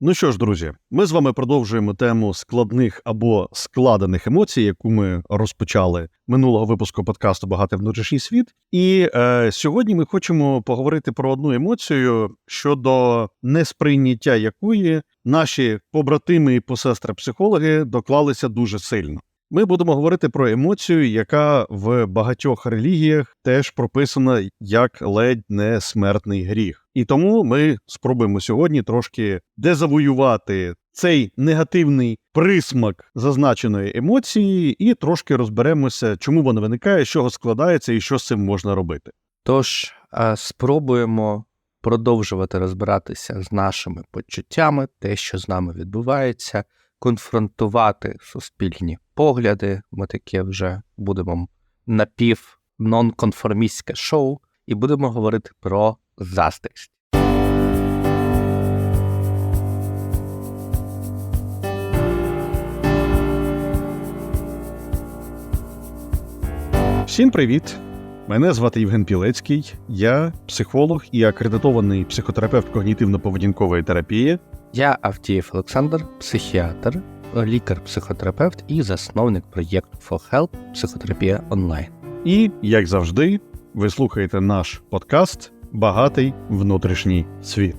Ну що ж, друзі, ми з вами продовжуємо тему складних або складених емоцій, яку ми розпочали минулого випуску подкасту Багатий внутрішній світ. І е, сьогодні ми хочемо поговорити про одну емоцію щодо несприйняття якої наші побратими і посестри психологи доклалися дуже сильно. Ми будемо говорити про емоцію, яка в багатьох релігіях теж прописана як ледь не смертний гріх. І тому ми спробуємо сьогодні трошки дезавоювати цей негативний присмак зазначеної емоції, і трошки розберемося, чому вона виникає, з чого складається і що з цим можна робити. Тож спробуємо продовжувати розбиратися з нашими почуттями, те, що з нами відбувається, конфронтувати суспільні погляди. Ми таке вже будемо напів нонконформістське шоу, і будемо говорити про заздрість. Всім привіт! Мене звати Євген Пілецький, я психолог і акредитований психотерапевт когнітивно-поведінкової терапії. Я Авдієв Олександр, психіатр, лікар-психотерапевт і засновник проєкту For Help Психотерапія онлайн. І, як завжди, ви слухаєте наш подкаст Багатий внутрішній світ.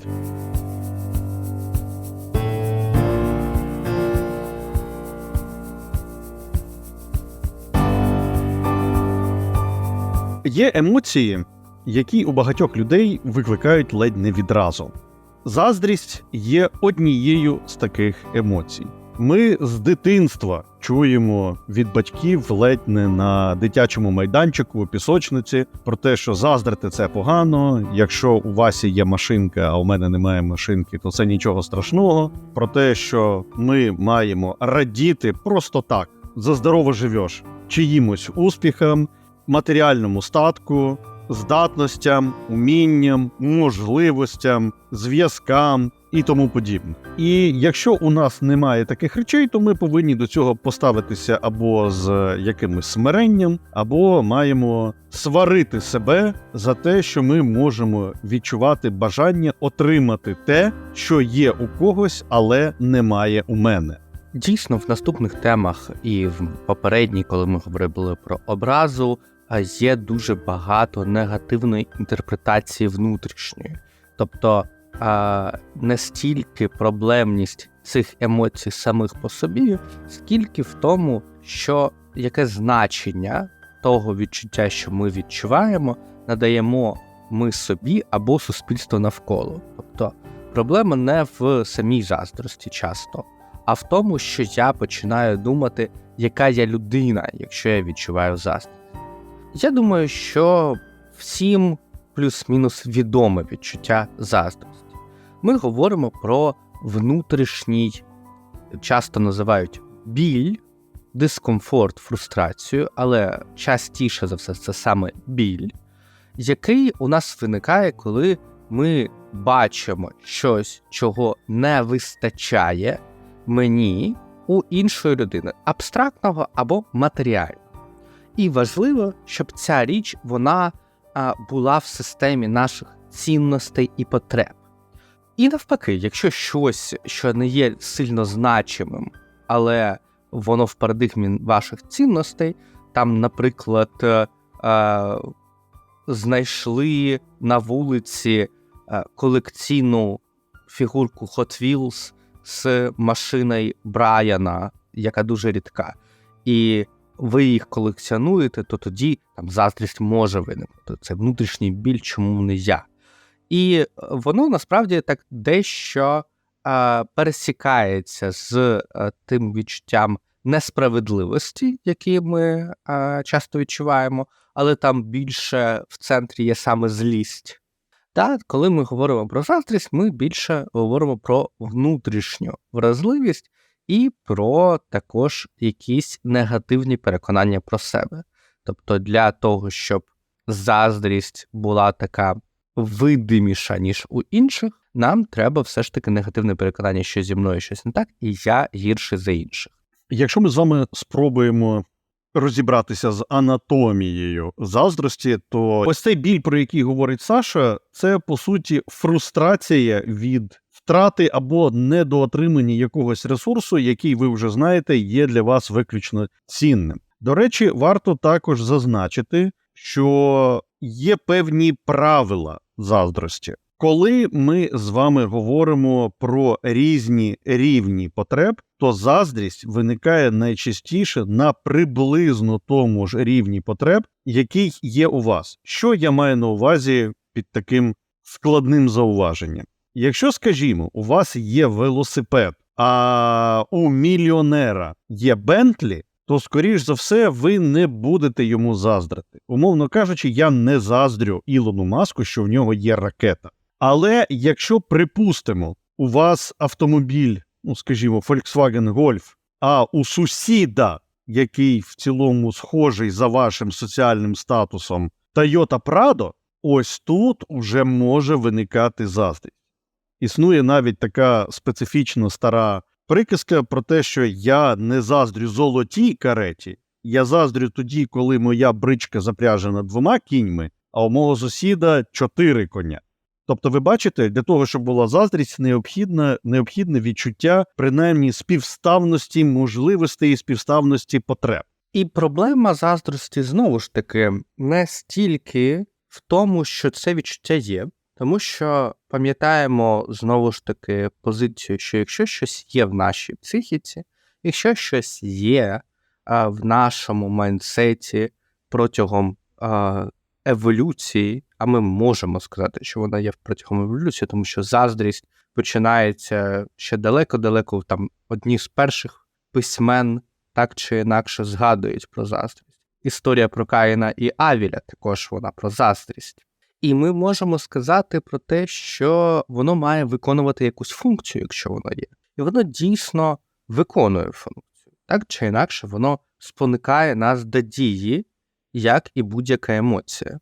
Є емоції, які у багатьох людей викликають ледь не відразу. Заздрість є однією з таких емоцій. Ми з дитинства чуємо від батьків ледь не на дитячому майданчику у пісочниці про те, що заздрити це погано. Якщо у Васі є машинка, а у мене немає машинки, то це нічого страшного. Про те, що ми маємо радіти просто так, за здорово живеш, чиїмось успіхам, матеріальному статку, здатностям, умінням, можливостям, зв'язкам і тому подібне. І якщо у нас немає таких речей, то ми повинні до цього поставитися або з якимось смиренням, або маємо сварити себе за те, що ми можемо відчувати бажання отримати те, що є у когось, але немає у мене. Дійсно, в наступних темах і в попередній, коли ми говорили про образу, є дуже багато негативної інтерпретації внутрішньої. Тобто а, не стільки проблемність цих емоцій самих по собі, скільки в тому, що яке значення того відчуття, що ми відчуваємо, надаємо ми собі або суспільство навколо. Тобто проблема не в самій заздрості часто, а в тому, що я починаю думати, яка я людина, якщо я відчуваю заздрість. Я думаю, що всім плюс-мінус відоме відчуття заздрості. Ми говоримо про внутрішній, часто називають біль, дискомфорт, фрустрацію, але частіше за все це саме біль, який у нас виникає, коли ми бачимо щось, чого не вистачає мені у іншої людини, абстрактного або матеріального. І важливо, щоб ця річ вона була в системі наших цінностей і потреб. І навпаки, якщо щось, що не є сильно значимим, але воно в парадигмі ваших цінностей, там, наприклад, е, е, знайшли на вулиці е, колекційну фігурку Hot Wheels з машиною Брайана, яка дуже рідка. І ви їх колекціонуєте, то тоді там заздрість може виникнути. Це внутрішній біль, чому не я. І воно насправді так дещо е, пересікається з е, тим відчуттям несправедливості, які ми е, часто відчуваємо, але там більше в центрі є саме злість. Та коли ми говоримо про заздрість, ми більше говоримо про внутрішню вразливість і про також якісь негативні переконання про себе. Тобто, для того, щоб заздрість була така видиміша, ніж у інших, нам треба все ж таки негативне переконання, що зі мною щось не так, і я гірше за інших. Якщо ми з вами спробуємо розібратися з анатомією заздрості, то ось цей біль, про який говорить Саша, це по суті фрустрація від втрати або недоотримання якогось ресурсу, який ви вже знаєте, є для вас виключно цінним. До речі, варто також зазначити, що є певні правила заздрості. Коли ми з вами говоримо про різні рівні потреб, то заздрість виникає найчастіше на приблизно тому ж рівні потреб, який є у вас. Що я маю на увазі під таким складним зауваженням? Якщо, скажімо, у вас є велосипед, а у мільйонера є Бентлі, то, скоріш за все, ви не будете йому заздрити. Умовно кажучи, я не заздрю Ілону Маску, що в нього є ракета. Але якщо припустимо, у вас автомобіль, ну скажімо, Volkswagen Golf, а у сусіда, який в цілому схожий за вашим соціальним статусом, Toyota Prado, ось тут уже може виникати заздрість. Існує навіть така специфічно стара приказка про те, що я не заздрю золотій кареті, я заздрю тоді, коли моя бричка запряжена двома кіньми, а у мого сусіда чотири коня. Тобто, ви бачите, для того, щоб була заздрість, необхідне, необхідне відчуття принаймні співставності можливостей і співставності потреб. І проблема заздрості знову ж таки не стільки в тому, що це відчуття є, тому що пам'ятаємо знову ж таки позицію, що якщо щось є в нашій психіці, якщо щось є а, в нашому майндсеті протягом а, еволюції, а ми можемо сказати, що вона є протягом еволюції, тому що заздрість починається ще далеко-далеко, там одні з перших письмен так чи інакше згадують про заздрість. Історія про Каїна і Авіля також вона про заздрість. І ми можемо сказати про те, що воно має виконувати якусь функцію, якщо воно є. І воно дійсно виконує функцію. Так чи інакше, воно спонукає нас до дії, як і будь-яка емоція.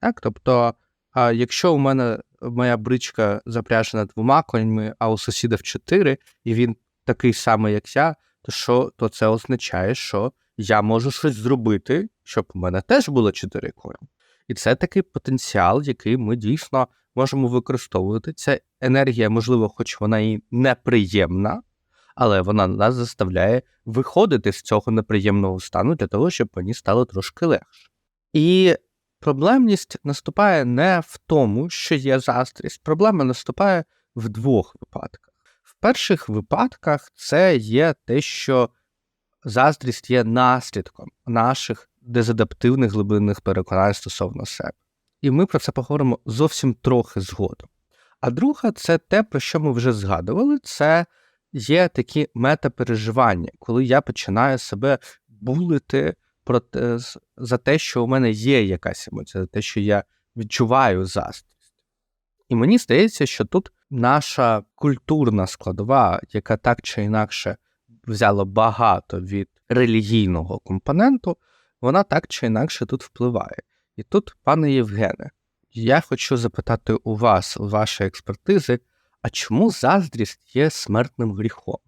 Так? Тобто, якщо у мене моя бричка запряжена двома коньми, а у сусіда в чотири, і він такий самий, як я, то що то це означає, що я можу щось зробити, щоб у мене теж було чотири коні. І це такий потенціал, який ми дійсно можемо використовувати. Це енергія, можливо, хоч вона і неприємна, але вона нас заставляє виходити з цього неприємного стану для того, щоб мені стало трошки легше. І проблемність наступає не в тому, що є заздрість. Проблема наступає в двох випадках. В перших випадках це є те, що заздрість є наслідком наших дезадаптивних глибинних переконань стосовно себе. І ми про це поговоримо зовсім трохи згодом. А друга це те, про що ми вже згадували, це є такі метапереживання, коли я починаю себе булити про те, за те, що у мене є якась емоція, за те, що я відчуваю заздрість. І мені здається, що тут наша культурна складова, яка так чи інакше взяла багато від релігійного компоненту, вона так чи інакше тут впливає. І тут, пане Євгене, я хочу запитати у вас, вашої експертизи, а чому заздрість є смертним гріхом?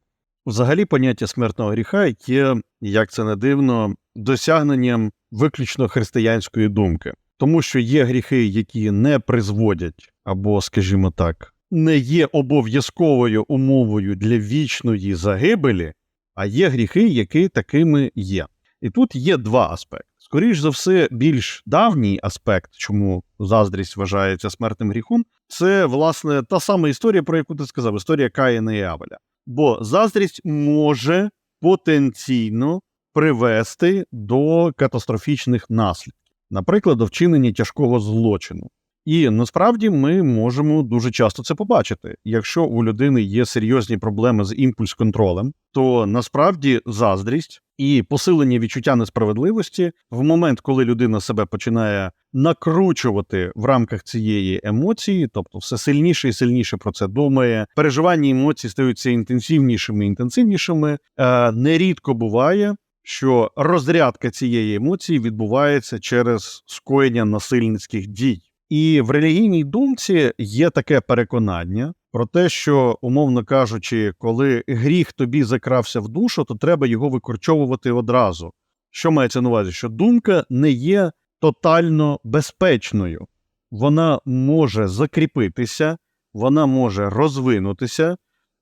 Взагалі, поняття смертного гріха є, як це не дивно, досягненням виключно християнської думки, тому що є гріхи, які не призводять, або, скажімо так, не є обов'язковою умовою для вічної загибелі, а є гріхи, які такими є. І тут є два аспекти. Скоріш за все, більш давній аспект, чому заздрість вважається смертним гріхом, це власне та сама історія, про яку ти сказав, історія Каїна і Авеля. Бо заздрість може потенційно привести до катастрофічних наслідків, наприклад, до вчинення тяжкого злочину. І насправді ми можемо дуже часто це побачити. Якщо у людини є серйозні проблеми з імпульс-контролем, то насправді заздрість і посилення відчуття несправедливості в момент, коли людина себе починає накручувати в рамках цієї емоції, тобто все сильніше і сильніше про це думає, переживання емоцій стаються інтенсивнішими і інтенсивнішими. Е, нерідко буває. Що розрядка цієї емоції відбувається через скоєння насильницьких дій. І в релігійній думці є таке переконання про те, що, умовно кажучи, коли гріх тобі закрався в душу, то треба його викорчовувати одразу. Що мається на увазі? Що думка не є тотально безпечною, вона може закріпитися, вона може розвинутися,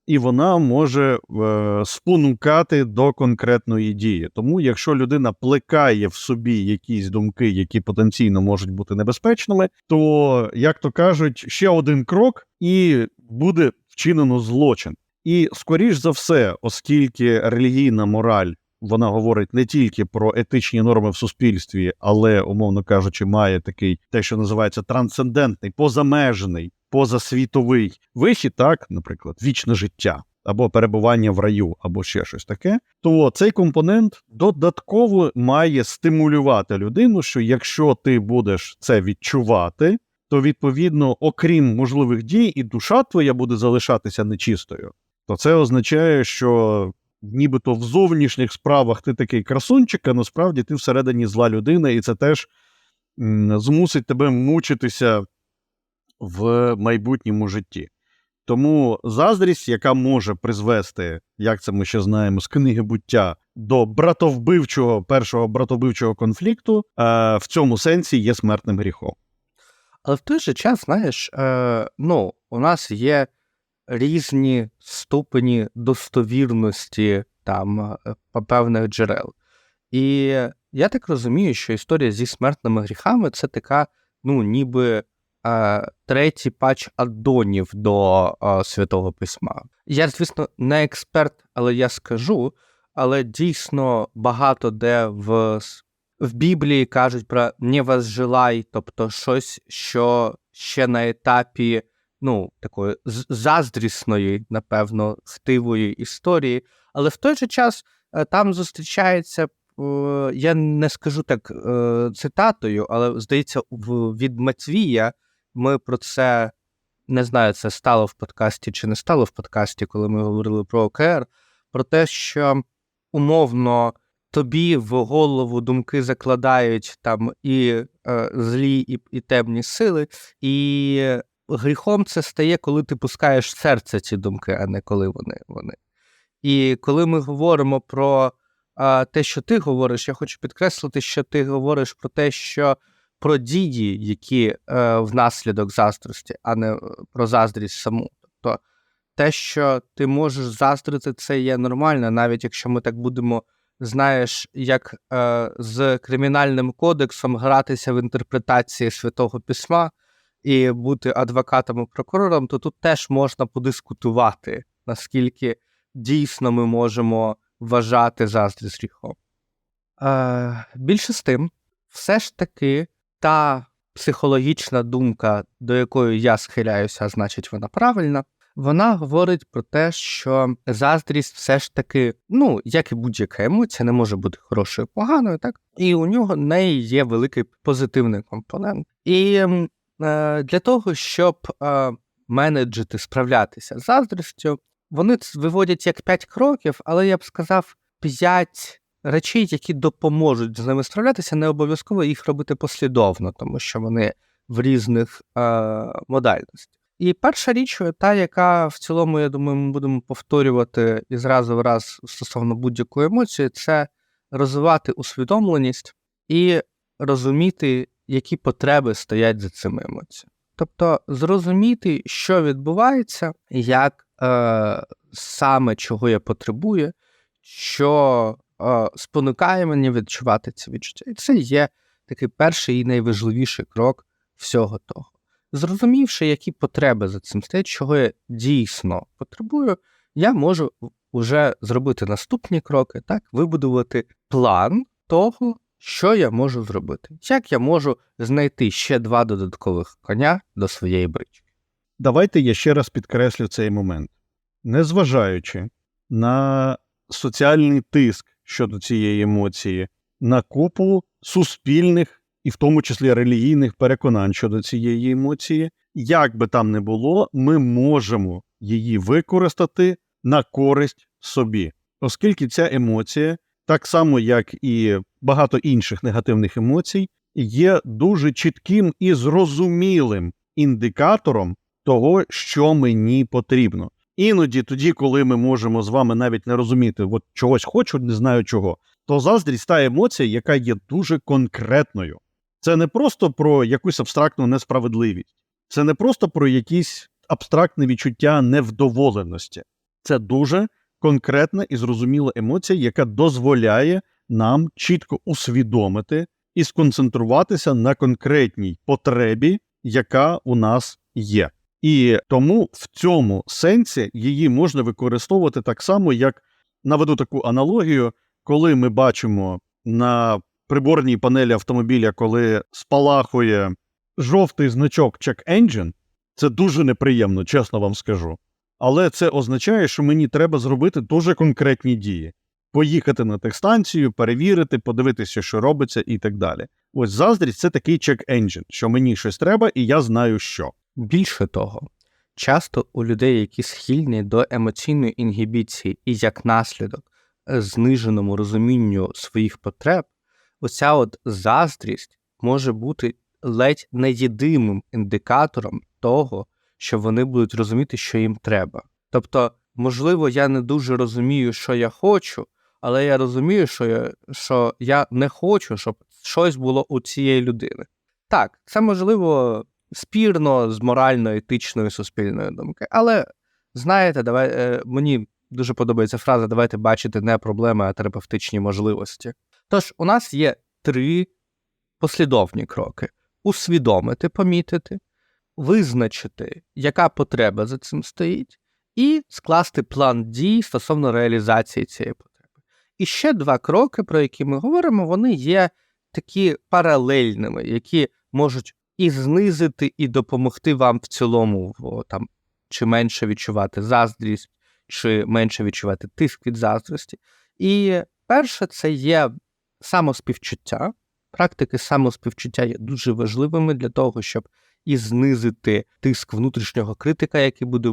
і вона може е, спонукати до конкретної дії. Тому, якщо людина плекає в собі якісь думки, які потенційно можуть бути небезпечними, то, як то кажуть, ще один крок, і буде вчинено злочин. І скоріш за все, оскільки релігійна мораль вона говорить не тільки про етичні норми в суспільстві, але, умовно кажучи, має такий те, що називається трансцендентний, позамежний, позасвітовий вихід, так, наприклад, вічне життя. Або перебування в раю, або ще щось таке, то цей компонент додатково має стимулювати людину, що якщо ти будеш це відчувати, то відповідно, окрім можливих дій, і душа твоя буде залишатися нечистою, то це означає, що нібито в зовнішніх справах ти такий красунчик, а насправді ти всередині зла людина, і це теж змусить тебе мучитися в майбутньому житті. Тому заздрість, яка може призвести, як це ми ще знаємо, з книги буття до братовбивчого першого братовбивчого конфлікту, е, в цьому сенсі є смертним гріхом. Але в той же час, знаєш, е, ну, у нас є різні ступені достовірності там е, певних джерел. І я так розумію, що історія зі смертними гріхами це така, ну, ніби е, третій патч аддонів до е, святого письма. Я, звісно, не експерт, але я скажу. Але дійсно багато де в, в Біблії кажуть про «не возжелай», тобто щось, що ще на етапі ну, такої заздрісної, напевно, хтивої історії. Але в той же час е, там зустрічається, е, я не скажу так е, цитатою, але здається, від Матвія ми про це не знаю, це стало в подкасті чи не стало в подкасті, коли ми говорили про ОКР, про те, що умовно тобі в голову думки закладають там і е, злі, і, і темні сили, і гріхом це стає, коли ти пускаєш серце ці думки, а не коли вони. вони. І коли ми говоримо про а, те, що ти говориш, я хочу підкреслити, що ти говориш про те, що про дії, які е, внаслідок заздрості, а не е, про заздрість саму. Тобто те, що ти можеш заздрити, це є нормально, навіть якщо ми так будемо, знаєш, як е, з кримінальним кодексом гратися в інтерпретації святого письма і бути адвокатом і прокурором, то тут теж можна подискутувати, наскільки дійсно ми можемо вважати заздрість гріхом. Е, більше з тим, все ж таки, та психологічна думка, до якої я схиляюся, значить, вона правильна. Вона говорить про те, що заздрість все ж таки, ну, як і будь-яка емоція, не може бути хорошою, поганою, так? І у нього в неї є великий позитивний компонент. І е, для того, щоб е, менеджити, справлятися з заздрістю, вони виводять як 5 кроків, але я б сказав 5 речей, які допоможуть з ними справлятися, не обов'язково їх робити послідовно, тому що вони в різних е, модальностях. І перша річ, та, яка в цілому, я думаю, ми будемо повторювати і зразу в раз стосовно будь-якої емоції, це розвивати усвідомленість і розуміти, які потреби стоять за цими емоціями. Тобто зрозуміти, що відбувається, як е, саме чого я потребую, що е, спонукає мене відчувати ці відчуття. І це є такий перший і найважливіший крок всього того. Зрозумівши, які потреби за цим стоять, чого я дійсно потребую, я можу вже зробити наступні кроки, так, вибудувати план того, що я можу зробити. Як я можу знайти ще два додаткових коня до своєї брички. Давайте я ще раз підкреслю цей момент. Незважаючи на соціальний тиск щодо цієї емоції, на купу суспільних і в тому числі релігійних переконань щодо цієї емоції, як би там не було, ми можемо її використати на користь собі, оскільки ця емоція, так само як і багато інших негативних емоцій, є дуже чітким і зрозумілим індикатором того, що мені потрібно. Іноді, тоді, коли ми можемо з вами навіть не розуміти, от чогось хочу, не знаю чого, то заздрість та емоція, яка є дуже конкретною. Це не просто про якусь абстрактну несправедливість, це не просто про якісь абстрактне відчуття невдоволеності. Це дуже конкретна і зрозуміла емоція, яка дозволяє нам чітко усвідомити і сконцентруватися на конкретній потребі, яка у нас є. І тому в цьому сенсі її можна використовувати так само, як наведу таку аналогію, коли ми бачимо на приборній панелі автомобіля, коли спалахує жовтий значок Check Engine, це дуже неприємно, чесно вам скажу. Але це означає, що мені треба зробити дуже конкретні дії: поїхати на техстанцію, перевірити, подивитися, що робиться, і так далі. Ось заздрість це такий check-engine, що мені щось треба, і я знаю, що. Більше того, часто у людей, які схильні до емоційної інгібіції і як наслідок е, зниженому розумінню своїх потреб, оця от заздрість може бути ледь не єдиним індикатором того, що вони будуть розуміти, що їм треба. Тобто, можливо, я не дуже розумію, що я хочу, але я розумію, що я, що я не хочу, щоб щось було у цієї людини. Так, це можливо спірно з морально-етичної суспільної думки. Але знаєте, давай, е, мені дуже подобається фраза давайте бачити не проблеми, а терапевтичні можливості. Тож, у нас є три послідовні кроки: усвідомити, помітити, визначити, яка потреба за цим стоїть, і скласти план дій стосовно реалізації цієї потреби. І ще два кроки, про які ми говоримо, вони є такі паралельними, які можуть і знизити, і допомогти вам в цілому там, чи менше відчувати заздрість, чи менше відчувати тиск від заздрості. І перше, це є самоспівчуття. Практики самоспівчуття є дуже важливими для того, щоб і знизити тиск внутрішнього критика, який буде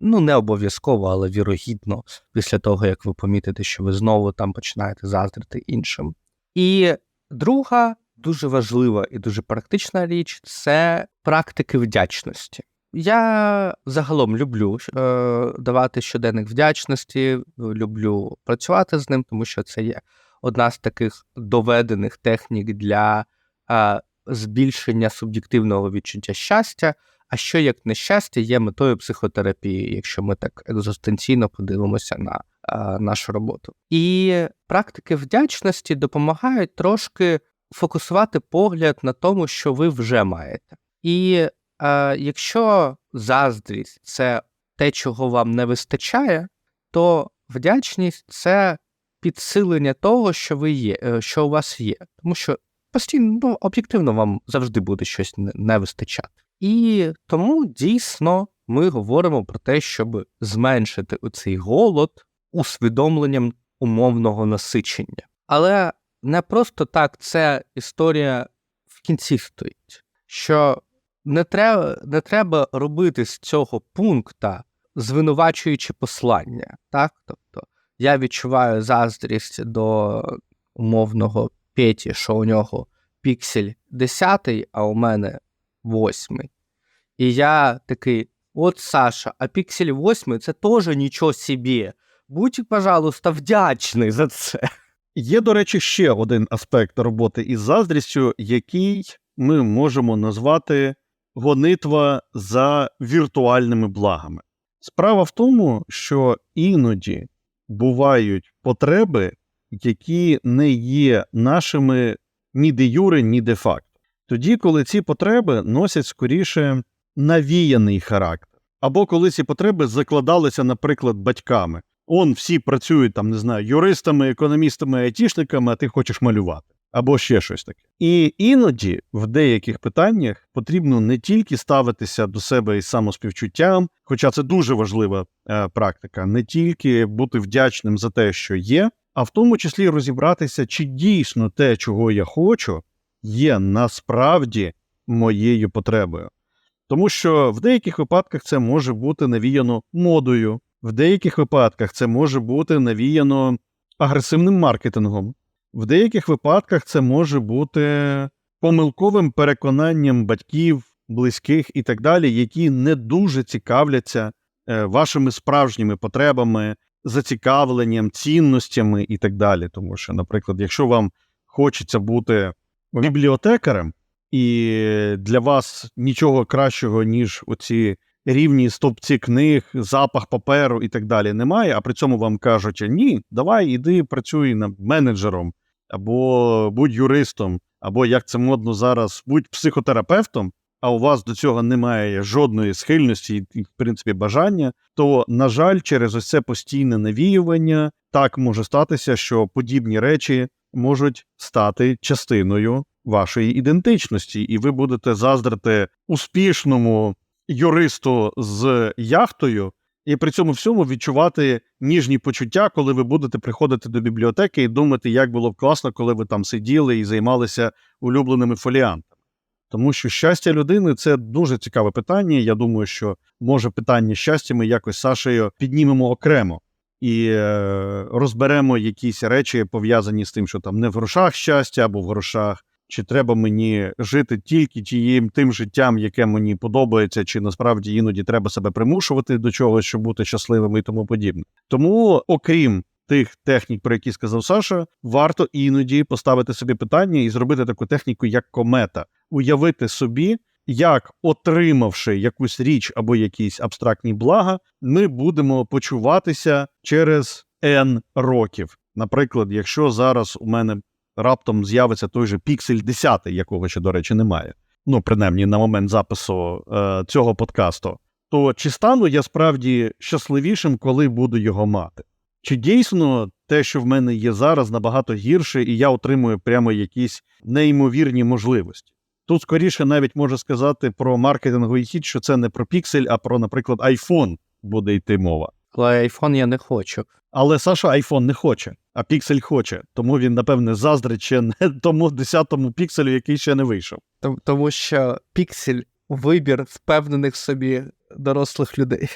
ну не обов'язково, але вірогідно, після того, як ви помітите, що ви знову там починаєте заздрити іншим. І друга дуже важлива і дуже практична річ це практики вдячності. Я загалом люблю е, давати щоденник вдячності, люблю працювати з ним, тому що це є одна з таких доведених технік для е, збільшення суб'єктивного відчуття щастя. А що як нещастя є метою психотерапії, якщо ми так екзистенційно подивимося на е, нашу роботу. І практики вдячності допомагають трошки фокусувати погляд на тому, що ви вже маєте. І е, якщо заздрість це те, чого вам не вистачає, то вдячність це підсилення того, що ви є, е, що у вас є. Тому що постійно ну, об'єктивно вам завжди буде щось не, вистачати. І тому дійсно ми говоримо про те, щоб зменшити оцей голод усвідомленням умовного насичення. Але не просто так ця історія в кінці стоїть, що не треба не треба робити з цього пункта звинувачуючи послання. Так? Тобто я відчуваю заздрість до умовного Петі, що у нього піксель 10, а у мене 8. І я такий: от Саша, а піксель 8 це теж нічого собі. Будь, пожалуйста, вдячний за це. Є, до речі, ще один аспект роботи із заздрістю, який ми можемо назвати гонитва за віртуальними благами. Справа в тому, що іноді бувають потреби, які не є нашими ні де юре, ні де факто. Тоді, коли ці потреби носять скоріше навіяний характер, або коли ці потреби закладалися, наприклад, батьками. Он всі працюють там, не знаю, юристами, економістами, айтішниками, а ти хочеш малювати. Або ще щось таке. І іноді в деяких питаннях потрібно не тільки ставитися до себе із самоспівчуттям, хоча це дуже важлива е, практика, не тільки бути вдячним за те, що є, а в тому числі розібратися, чи дійсно те, чого я хочу, є насправді моєю потребою. Тому що в деяких випадках це може бути навіяно модою, в деяких випадках це може бути навіяно агресивним маркетингом, в деяких випадках це може бути помилковим переконанням батьків, близьких і так далі, які не дуже цікавляться е, вашими справжніми потребами, зацікавленням, цінностями і так далі. Тому що, наприклад, якщо вам хочеться бути бібліотекарем, і для вас нічого кращого, ніж оці рівні стовпці книг, запах паперу і так далі немає, а при цьому вам кажуть: ні, давай іди працюй над менеджером, або будь юристом, або як це модно зараз, будь психотерапевтом. А у вас до цього немає жодної схильності і, в принципі, бажання, то, на жаль, через ось це постійне навіювання так може статися, що подібні речі можуть стати частиною вашої ідентичності, і ви будете заздрити успішному юристу з яхтою, і при цьому всьому відчувати ніжні почуття, коли ви будете приходити до бібліотеки і думати, як було б класно, коли ви там сиділи і займалися улюбленими фоліантами. Тому що щастя людини це дуже цікаве питання. Я думаю, що може питання щастя ми якось Сашею піднімемо окремо і е, розберемо якісь речі, пов'язані з тим, що там не в грошах щастя або в грошах, чи треба мені жити тільки тією тим життям, яке мені подобається, чи насправді іноді треба себе примушувати до чогось, щоб бути щасливим і тому подібне. Тому, окрім тих технік, про які сказав Саша, варто іноді поставити собі питання і зробити таку техніку, як комета, уявити собі. Як, отримавши якусь річ або якісь абстрактні блага, ми будемо почуватися через N років. Наприклад, якщо зараз у мене раптом з'явиться той же Pixel 10, якого ще, до речі, немає, ну принаймні на момент запису е, цього подкасту, то чи стану я справді щасливішим, коли буду його мати? Чи дійсно те, що в мене є зараз, набагато гірше, і я отримую прямо якісь неймовірні можливості? Тут скоріше навіть можу сказати про маркетинговий хід, що це не про Pixel, а про, наприклад, iPhone буде йти мова. Але айфон я не хочу. Але Саша iPhone не хоче, а Pixel хоче. Тому він, напевне, заздрить ще не тому 10-му пікселю, який ще не вийшов. Тому що піксель вибір впевнених собі дорослих людей.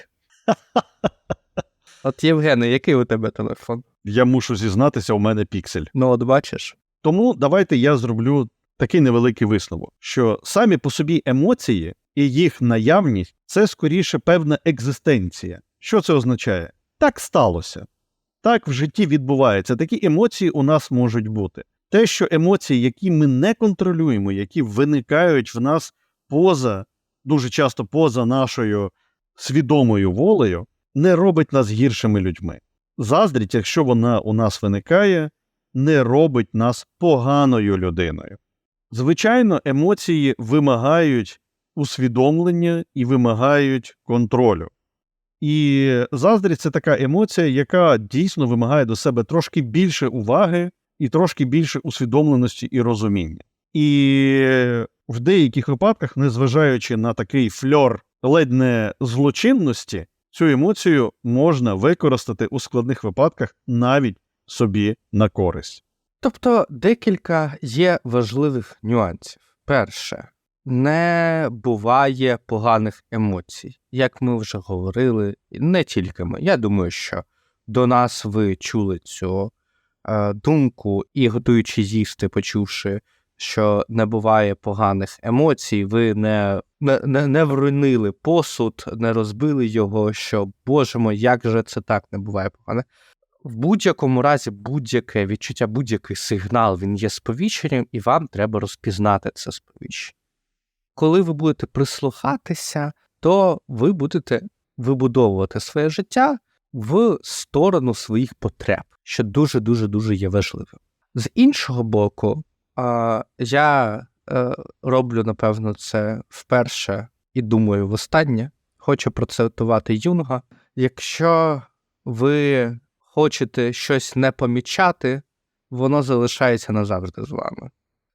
От Євгене, який у тебе телефон? Я мушу зізнатися, у мене піксель. Ну, от бачиш. Тому давайте я зроблю такий невеликий висновок, що самі по собі емоції і їх наявність це скоріше певна екзистенція. Що це означає? Так сталося. Так в житті відбувається. Такі емоції у нас можуть бути. Те, що емоції, які ми не контролюємо, які виникають в нас поза, дуже часто поза нашою свідомою волею, не робить нас гіршими людьми. Заздрість, якщо вона у нас виникає, не робить нас поганою людиною. Звичайно, емоції вимагають усвідомлення і вимагають контролю. І заздрість це така емоція, яка дійсно вимагає до себе трошки більше уваги і трошки більше усвідомленості і розуміння. І в деяких випадках, незважаючи на такий фльор ледь не злочинності, цю емоцію можна використати у складних випадках навіть собі на користь. Тобто декілька є важливих нюансів. Перше, не буває поганих емоцій, як ми вже говорили, не тільки ми. Я думаю, що до нас ви чули цю е, думку і готуючи їсти, почувши, що не буває поганих емоцій, ви не, не, не, не вронили посуд, не розбили його, що Боже мой, як же це так не буває поганих в будь-якому разі будь-яке відчуття, будь-який сигнал він є сповіщенням, і вам треба розпізнати це сповіщення. Коли ви будете прислухатися, то ви будете вибудовувати своє життя в сторону своїх потреб, що дуже дуже дуже є важливим. З іншого боку, я е, роблю, напевно, це вперше і думаю, востаннє. Хочу процитувати Юнга. Якщо ви хочете щось не помічати, воно залишається назавжди з вами.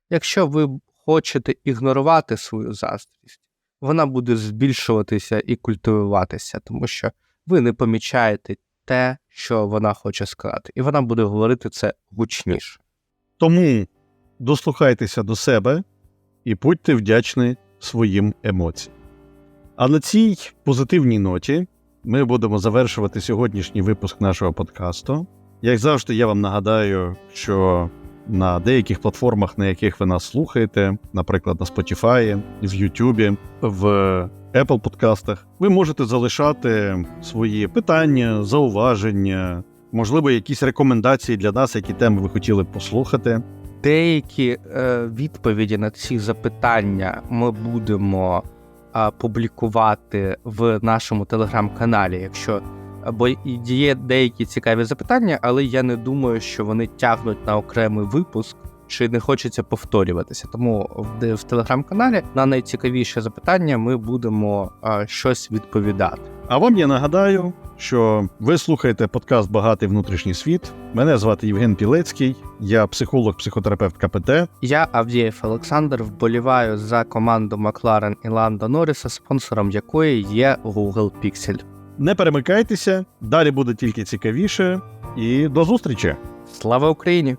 Якщо ви хочете ігнорувати свою заздрість, вона буде збільшуватися і культивуватися, тому що ви не помічаєте те, що вона хоче сказати, і вона буде говорити це гучніше. Тому дослухайтеся до себе і будьте вдячні своїм емоціям. А на цій позитивній ноті ми будемо завершувати сьогоднішній випуск нашого подкасту. Як завжди, я вам нагадаю, що на деяких платформах, на яких ви нас слухаєте, наприклад, на Spotify, в YouTube, в Apple подкастах, ви можете залишати свої питання, зауваження, можливо, якісь рекомендації для нас, які теми ви хотіли б послухати. Деякі е, відповіді на ці запитання ми будемо а, публікувати в нашому телеграм-каналі, якщо бо є деякі цікаві запитання, але я не думаю, що вони тягнуть на окремий випуск. Чи не хочеться повторюватися, тому в, в телеграм-каналі на найцікавіше запитання ми будемо а, щось відповідати. А вам я нагадаю, що ви слухаєте подкаст Багатий внутрішній світ. Мене звати Євген Пілецький, я психолог, психотерапевт КПТ. Я Авдієв Олександр вболіваю за команду Макларен і Ландо Норріса, спонсором якої є Google Pixel. Не перемикайтеся, далі буде тільки цікавіше. І до зустрічі! Слава Україні!